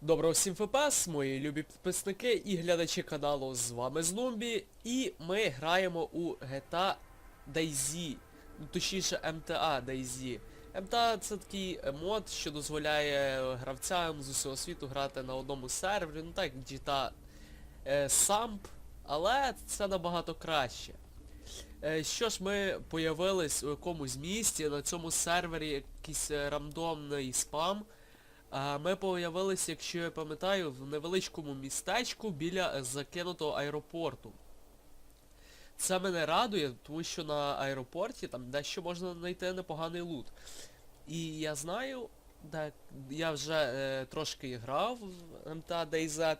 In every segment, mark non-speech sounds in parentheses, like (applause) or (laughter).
Доброго всім ФПС, мої любі підписники і глядачі каналу, з вами Знумбі, і ми граємо у GTA DayZ, ну, точніше MTA DayZ. MTA це такий е, мод, що дозволяє гравцям з усього світу грати на одному сервері, ну так, GTA е, Samp, але це набагато краще. Е, Що ж, ми появились у якомусь місті, на цьому сервері якийсь е, рандомний спам. Ми появилися, якщо я пам'ятаю, в невеличкому містечку біля закинутого аеропорту. Це мене радує, тому що на аеропорті там дещо можна знайти непоганий лут. І я знаю, так, я вже е, трошки грав в MTA DayZ,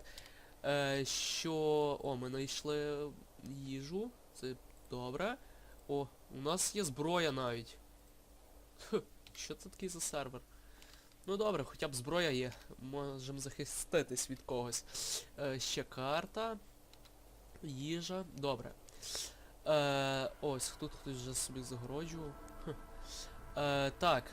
е, що... О, ми знайшли їжу, це добре. О, у нас є зброя навіть. Хм, що це такий за сервер? Ну добре, хоча б зброя є. Можемо захиститись від когось. Е, ще карта. Їжа. Добре. Е, ось, тут хтось вже собі загороджував. Е, так.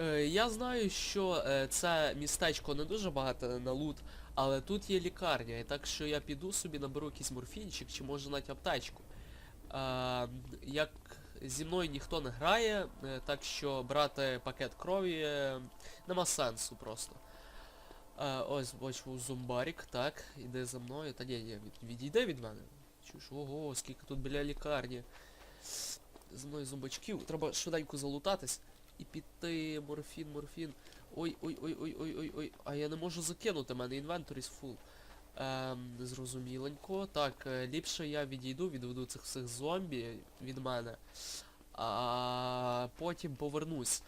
Е, я знаю, що е, це містечко не дуже багато на лут, але тут є лікарня, і так що я піду собі наберу якийсь морфінчик, чи може навіть аптечку. Е, як зі мною ніхто не грає, е, так що брати пакет крові е, нема сенсу просто. Е, ось бачу зомбарік, так, іди за мною. Та ні, ні, від, відійди від мене. Чуєш, ого, скільки тут біля лікарні. За мною зомбачків. Треба швиденько залутатись. І піти, морфін, морфін. Ой, ой, ой, ой, ой, ой, ой. А я не можу закинути, мене інвенторіс фул. Ем, зрозуміленько. Так, е, ліпше я відійду, відведу цих всіх зомбі від мене. А потім повернусь.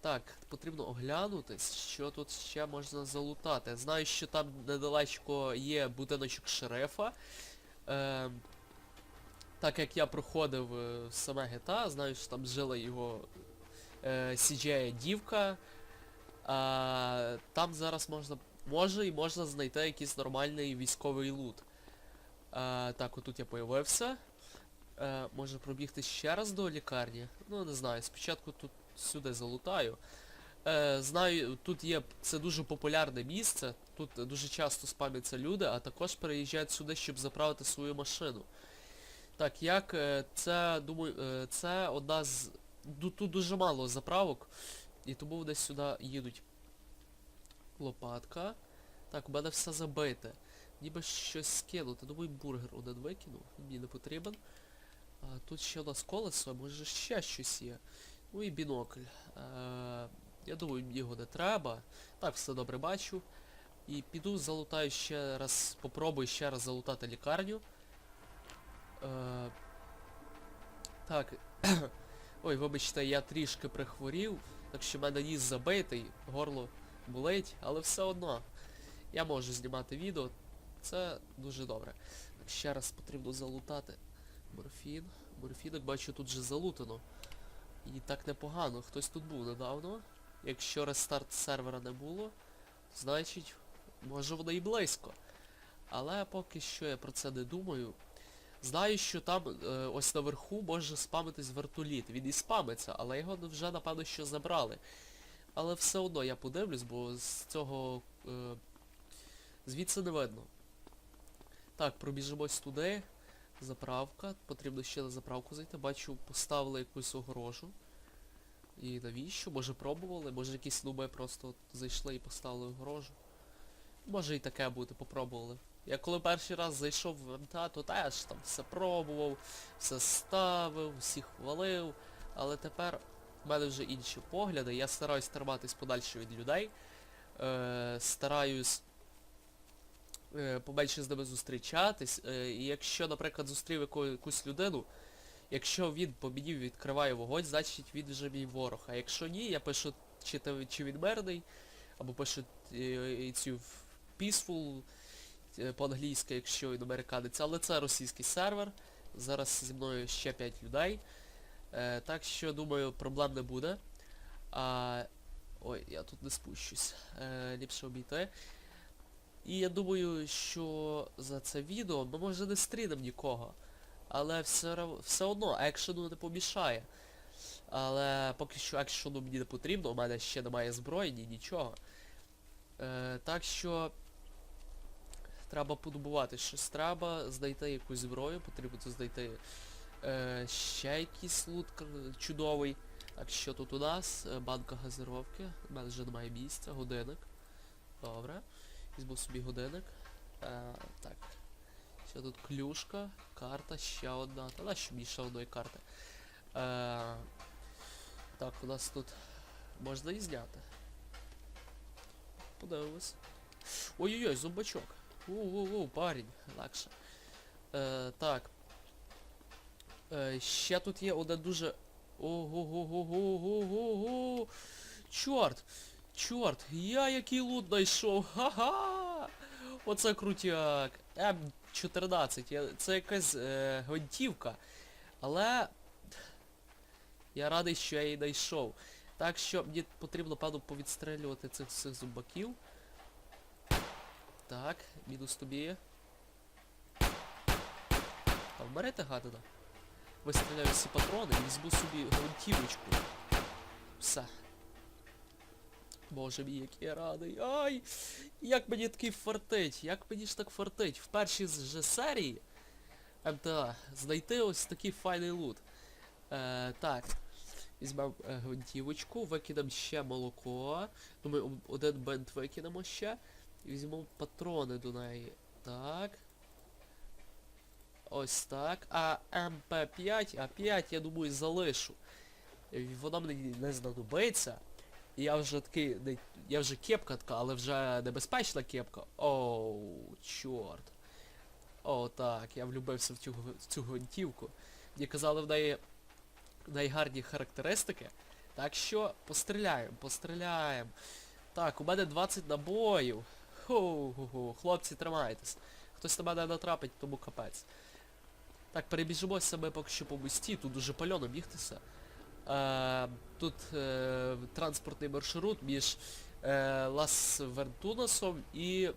Так, потрібно оглянутись, що тут ще можна залутати. Знаю, що там недалечко є будиночок шерифа. Ем, так як я проходив е, саме GTA, знаю, що там жила його е, CGI дівка. А, там зараз можна може і можна знайти якийсь нормальний військовий лут. Е, так, отут я появився. Е, може пробігти ще раз до лікарні? Ну, не знаю, спочатку тут сюди залутаю. Е, знаю, тут є, це дуже популярне місце, тут дуже часто спамляться люди, а також переїжджають сюди, щоб заправити свою машину. Так, як е, це, думаю, е, це одна з... Тут дуже мало заправок, і тому десь сюди їдуть. Лопатка. Так, у мене все забите. Ніби щось скинути. Думаю, бургер один викинув. Мені не потрібен. А, тут ще у нас колесо, може ще щось є. Ну і бінокль. Е, я думаю, його не треба. Так, все добре бачу. І піду залутаю ще раз, попробую ще раз залутати лікарню. Е, так. (coughs) Ой, вибачте, я трішки прихворів, так що в мене ніс забитий, горло болить, але все одно. Я можу знімати відео. Це дуже добре. Ще раз потрібно залутати. Морфін. Морфін, як бачу, тут вже залутано. І так непогано. Хтось тут був недавно. Якщо рестарт сервера не було, значить, може воно і близько. Але поки що я про це не думаю. Знаю, що там е, ось наверху може спамитись вертоліт. Він і спамиться, але його вже напевно що забрали. Але все одно я подивлюсь, бо з цього е, звідси не видно. Так, пробіжимось туди. Заправка. Потрібно ще на заправку зайти. Бачу, поставили якусь огорожу. І навіщо? Може пробували? Може якісь нуби просто зайшли і поставили огорожу. Може і таке бути, попробували. Я коли перший раз зайшов в МТА, то теж там все пробував, все ставив, всіх хвалив. Але тепер в мене вже інші погляди. Я стараюсь триматись подальше від людей. Е, стараюсь е, поменше з ними зустрічатись. Е, якщо, наприклад, зустрів яку, якусь людину, якщо він по мені відкриває вогонь, значить він вже мій ворог. А якщо ні, я пишу чи, чи він мирний, або пишу е, цю peaceful е, по-англійськи, якщо він американець, але це російський сервер. Зараз зі мною ще 5 людей. Е, так що, думаю, проблем не буде. А... Ой, я тут не спущусь. Е, ліпше обійти. І я думаю, що за це відео ми може не стрінемо нікого. Але все, все одно екшену не помішає. Але поки що екшону мені не потрібно, у мене ще немає зброї, ні нічого. Е, так що треба подобувати щось треба, знайти якусь зброю, потрібно знайти е, ще якийсь лут чудовий. Так, що тут у нас? Е, Банка газировки. У мене вже немає місця, годинник. Добре. Візьму собі годинник. Е, так. Ще тут клюшка, карта, ще одна. Та нащо мені ще одної карти? Е, так, у нас тут можна і зняти. Подивимось. Ой-ой-ой, зомбачок. У-у-у, парень, легше. Е, так. Е, ще тут є один дуже. Ого-го-го-го-го-го. Чорт! Чорт! Я який лут знайшов! Ха-ха! Оце крутяк! М14. Це якась е, гвинтівка. Але. Я радий, що я її знайшов. Так що мені потрібно, певно, повідстрелювати цих всіх зомбаків. Так, мінус тобі. А вмерете гадана? Вистріляю всі патрони і візьму собі гвинтівочку. Все. Боже мій, який я радий. Ай! Як мені такий фартить? Як мені ж так фартить? В першій же серії МТА знайти ось такий файний лут. Е, так. Візьмемо е, гвинтівочку, викинемо ще молоко. Думаю, один бент викинемо ще. І візьмемо патрони до неї. Так. Ось так. А МП5, а 5, я думаю, залишу. Вона мені не знадобиться. Я вже такий, я вже кепка така, але вже небезпечна кепка. Оу, чорт. О, так, я влюбився в цю, в цю гвинтівку. Мені казали в неї найгарні характеристики. Так що постріляємо, постріляємо. Так, у мене 20 набоїв. Ху-ху-ху, хлопці, тримайтесь. Хтось на мене натрапить, тому капець. Так, перебіжимося ми поки що по мості, тут дуже пальоно бігтися. Е, тут е, транспортний маршрут між е, Лас Вертунасом і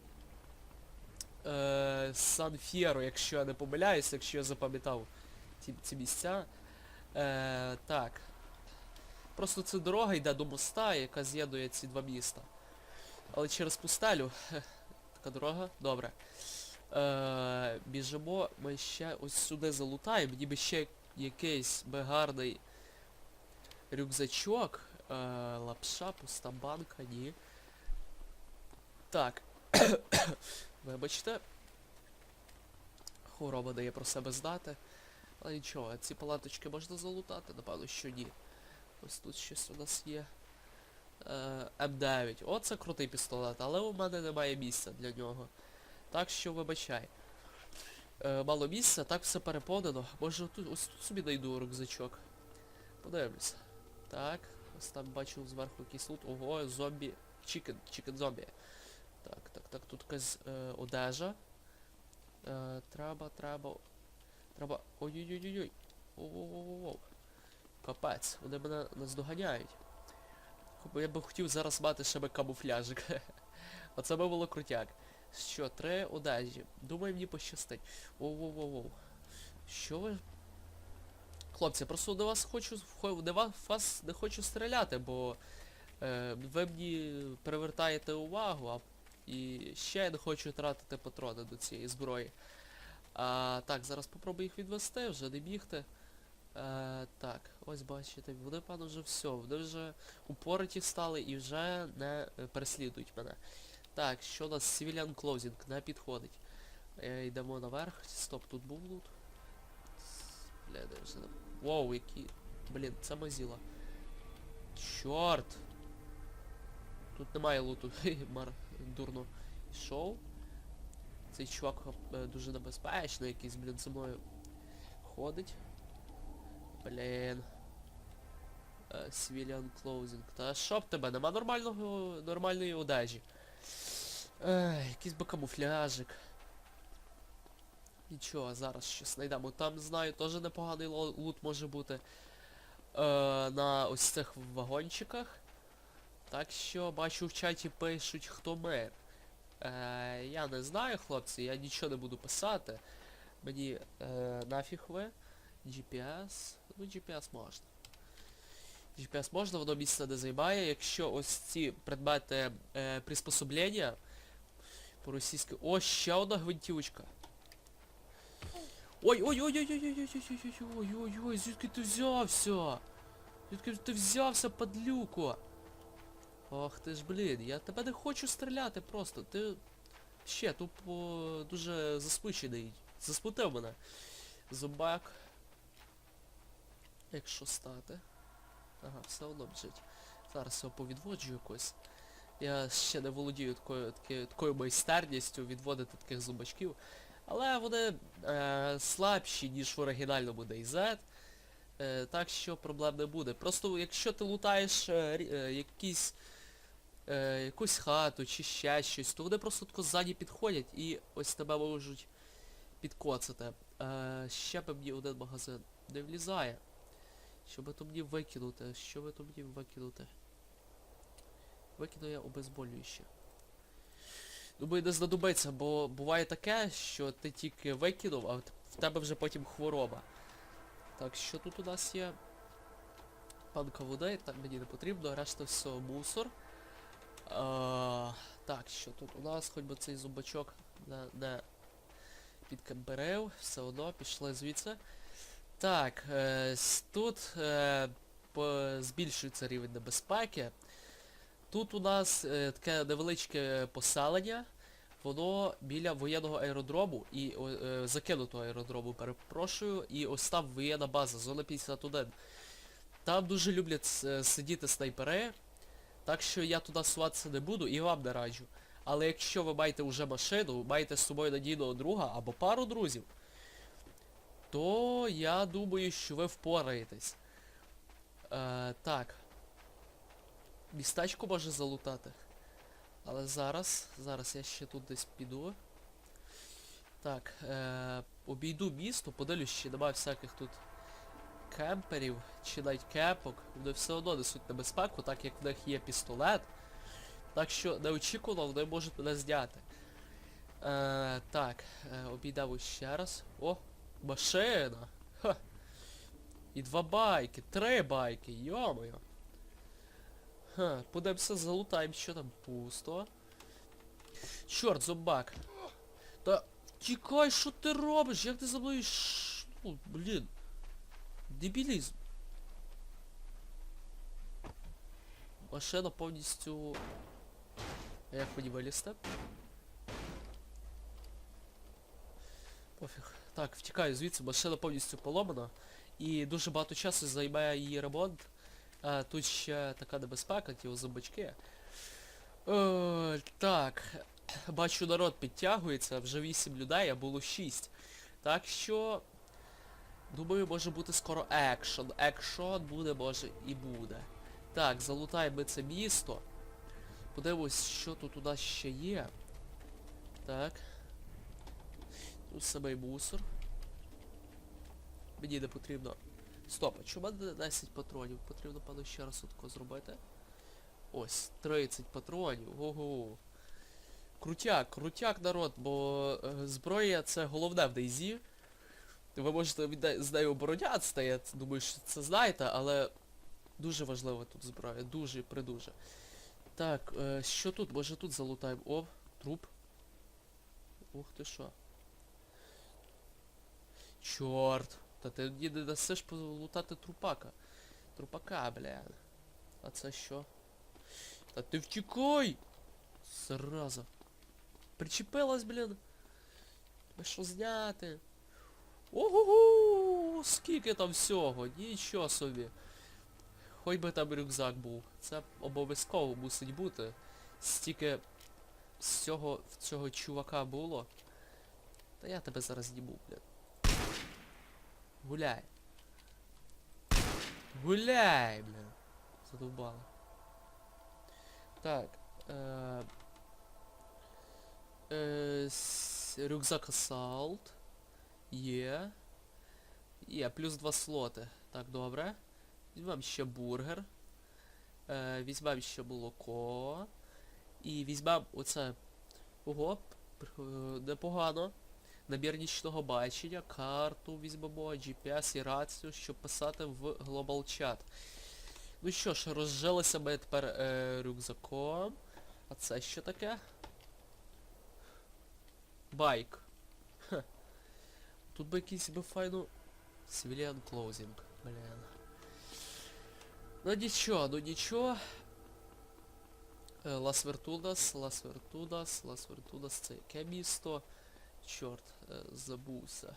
е, Сан Фєро, якщо я не помиляюсь, якщо я запам'ятав ці, ці місця. Е, так. Просто це дорога йде до моста, яка з'єднує ці два міста. Але через пустелю. Така дорога. Добре. Е, біжимо, ми ще ось сюди залутаємо, ніби ще якийсь би гарний рюкзачок. Е, лапша, пуста банка, ні. Так. (coughs) Вибачте. Хвороба дає про себе знати. Але нічого, ці палаточки можна залутати? Напевно, що ні. Ось тут щось у нас є. Е, М9. О, це крутий пістолет, але у мене немає місця для нього. Так що вибачай. Е, мало місця, так все переповнено. Може тут ось тут собі знайду рюкзачок. Подивимось. Так, ось там бачу зверху якийсь лут. Ого, зомбі. Чікен, чікен зомбі. Так, так, так, тут якась е, одежа. Е, треба, треба. Треба. Ой-ой-ой-ой. Оу-оу-оу. Капець, вони мене наздоганяють. Я би хотів зараз мати ще би камуфляжик. (laughs) Оце би було крутяк. Що, три одежі. Думаю, мені пощастить. Оу-оу-оу. Що ви. Хлопці, просто до вас хочу. хо- До вас, не хочу стріляти, бо е, ви мені привертаєте увагу, а і ще я не хочу тратити патрони до цієї зброї. А, так, зараз попробую їх відвести, вже не бігти. Е, так, ось бачите, вони, певно, вже все, вони вже упороті стали і вже не е, переслідують мене. Так, що у нас Civilian Closing не підходить. Е, йдемо наверх. Стоп, тут був лут. Бля, де вже не... Воу, які... Блін, це мазіла. Чорт! Тут немає луту. (laughs) Мар дурно йшов. Цей чувак е, дуже небезпечний, якийсь, блін, зі мною ходить. Блін. Е, Civilian Closing. Та що б тебе, нема нормального нормальної одежі. Ех, якийсь би камуфляжик. Нічого, зараз щось знайдемо. Там знаю, теж непоганий лут може бути. Е, на ось цих вагончиках. Так що бачу в чаті пишуть, хто ми. Е, я не знаю, хлопці, я нічого не буду писати. Мені е, нафіг ви. GPS. Ну, GPS можна. GPS можна, воно місце не займає. Якщо ось ці предмети е, приспособлення по-російськи. О, ще одна гвинтівочка. Ой, ой, ой, ой, ой, ой, ой, ой, ой, ой, ой, ой, ой, звідки ти взявся? Звідки ти взявся, падлюко? Ох ти ж, блін, я тебе не хочу стріляти просто. Ти ще тупо дуже засмучений. Засмутив мене. Зубак. Якщо стати. Ага, все одно біжить. Зараз його повідводжу якось. Я ще не володію такою, такою, такою майстерністю відводити таких зубачків. Але вони е, слабші, ніж в оригінальному DayZ. Е, так що проблем не буде. Просто якщо ти лутаєш е, е, якісь, е, якусь хату чи ще щось, то вони просто тако ззаді підходять і ось тебе можуть підкоцати. Е, ще би мені один магазин не влізає. Що би то мені викинути? Що би то мені викинути? Викину я обезболююче. Думаю, не знадобиться, бо буває таке, що ти тільки викинув, а в тебе вже потім хвороба. Так, що тут у нас є? Панка води, так мені не потрібно, решта все мусор. А, так, що тут у нас, хоч би цей зубачок не, не підкамберив, все одно, пішли звідси. Так, е, тут е, збільшується рівень небезпеки. Тут у нас е, таке невеличке поселення, воно біля воєнного аеродрому і е, закинутого аеродрому, перепрошую, і ось там воєнна база, зона 51. Там дуже люблять с- сидіти снайпери, так що я туди суватися не буду і вам не раджу. Але якщо ви маєте вже машину, маєте з собою надійного друга або пару друзів, то я думаю, що ви впораєтесь. Е, так. Містечко може залутати. Але зараз, зараз я ще тут десь піду. Так, е, обійду місто, подивлюсь, чи немає всяких тут кемперів, чи навіть кепок. Вони все одно несуть небезпеку, так як в них є пістолет. Так що неочікувано вони можуть мене зняти. Е, так, е, обійдемо ще раз. О, машина! Ха! І два байки, три байки, йо-моє. Ха, подивимося, залутаємо, що там пусто. Чорт, зомбак. Та тікай, що ти робиш? Як ти за мною ш... Ну, блін. Дебілізм. Машина повністю... А як мені вилізти? Пофіг. Так, втікаю звідси, машина повністю поломана. І дуже багато часу займає її ремонт. А, тут ще така небезпека, ті зубачки. Е, так. Бачу, народ підтягується, вже 8 людей, а було 6. Так що... Думаю, може бути скоро екшон. Екшон буде, може, і буде. Так, залутаємо це місто. Подивимось, що тут у нас ще є. Так. Тут самий мусор. Мені не потрібно. Стоп, а чому 10 патронів? Потрібно, певно, ще раз отако зробити. Ось, 30 патронів. Ого. Крутяк, крутяк народ, бо е, зброя це головне в DayZ. Ви можете від з нею оборонятися, я думаю, що це знаєте, але дуже важлива тут зброя, дуже придуже. Так, е, що тут? Може тут залутаємо? О, труп. Ух ти що. Чорт. Та ти не дасиш полутати трупака. Трупака, бля. А це що? Та ти втікай! Зараза. Причепилась, блін. Тебе що зняти? Ого-го! Скільки там всього? Нічого собі. Хоч би там рюкзак був. Це обов'язково мусить бути. Стільки з цього, в цього чувака було. Та я тебе зараз зніму, блін. Гуляй. Гуляй, блін. Задовбали. Так. Е, е, с- рюкзак Assault. Є. Є, плюс два слоти. Так, добре. Візьмемо ще бургер. Е, візьмемо ще молоко. І візьмемо оце. Ого, е, непогано. Набір нічного бачення, карту візьмемо, GPS і рацію, щоб писати в Global Chat. Ну що ж, розжилися ми тепер е, рюкзаком. А це що таке? Байк. Тут би якийсь би файно... Civilian closing, блін. Ну нічого, ну нічого. Лас Вертудас, Лас Вертудас, Лас Вертудас, це яке місто? Чорт, е, забувся.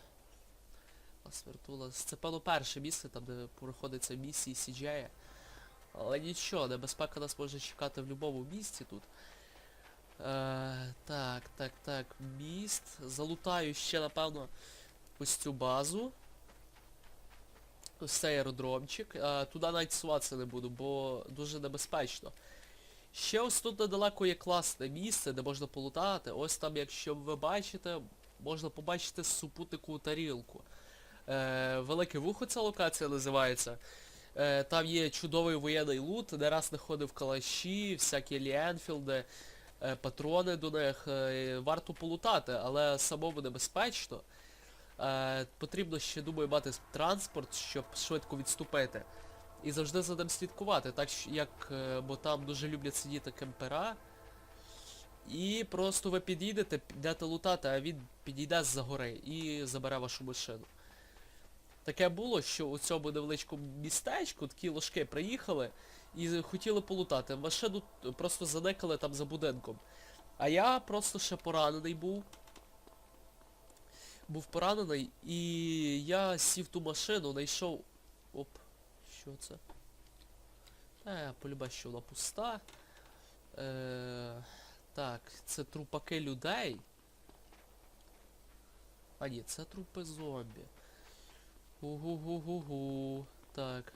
Лас Вертудас. Це певно перше місце, там де проходиться місії CGI. Але нічого, небезпека нас може чекати в будь-якому місці тут. Е, так, так, так, міст. Залутаю ще, напевно, ось цю базу. Ось цей аеродромчик. Е, туди навіть суватися не буду, бо дуже небезпечно. Ще ось тут недалеко є класне місце, де можна полутати. Ось там, якщо ви бачите, можна побачити супутникову тарілку. Е, Велике вухо ця локація називається. Е, там є чудовий воєнний лут, не раз знаходив калаші, всякі Ліенфілди, е, патрони до них. Е, варто полутати, але самому небезпечно. Е, потрібно ще, думаю, мати транспорт, щоб швидко відступити. І завжди за ним слідкувати, так як, е, бо там дуже люблять сидіти кемпера. І просто ви підійдете, підете лутати, а він підійде з-за гори і забере вашу машину. Таке було, що у цьому невеличкому містечку такі ложки приїхали і хотіли полутати. Машину просто заникали там за будинком. А я просто ще поранений був. Був поранений і я сів ту машину, знайшов... Оп, що це? Е, полюбе, що вона пуста. Е, так, це трупаки людей. А ні, це трупи зомбі. Угу-гу-гу-гу. Так.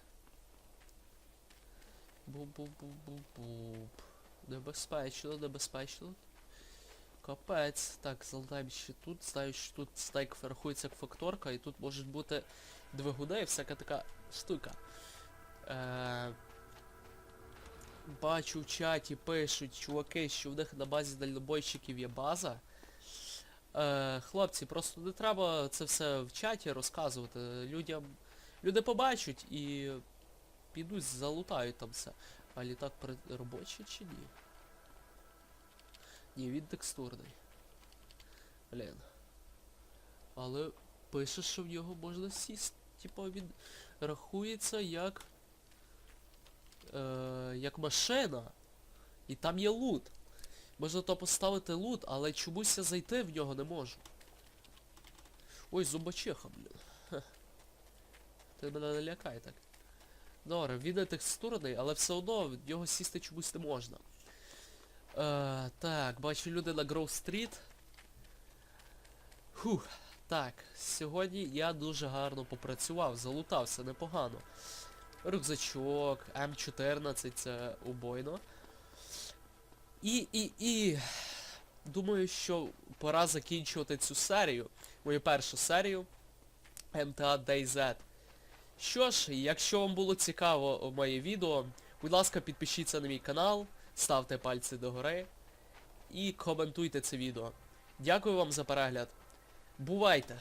Бу-бу-бу-бу-бу. Небезпечно, небезпечно. Капець. Так, залутаємо ще тут. Знаю, що тут стейк рахується як факторка, і тут можуть бути двигуни і всяка така штука. Е, бачу в чаті, пишуть чуваки, що в них на базі дальнобойщиків є база. Е, хлопці, просто не треба це все в чаті розказувати. Людям. Люди побачать і підуть, залутають там все. А літак при... робочий чи ні? Ні, він текстурний. Блін. Але пише, що в нього можна сісти. Типа він рахується як... Е, як машина. І там є лут. Можна то поставити лут, але чомусь я зайти в нього не можу. Ой, зубочеха, блін. Хе. Ти мене не лякай так. Добре, він не текстурний, але все одно в нього сісти чомусь не можна. Е, так, бачу люди на Гроу Стріт. Фух. Так, сьогодні я дуже гарно попрацював, залутався непогано. Рюкзачок, М14, це убойно. І, і, і... Думаю, що пора закінчувати цю серію. Мою першу серію. MTA DayZ. Що ж, якщо вам було цікаво моє відео, будь ласка, підпишіться на мій канал, ставте пальці догори і коментуйте це відео. Дякую вам за перегляд. Бувайте!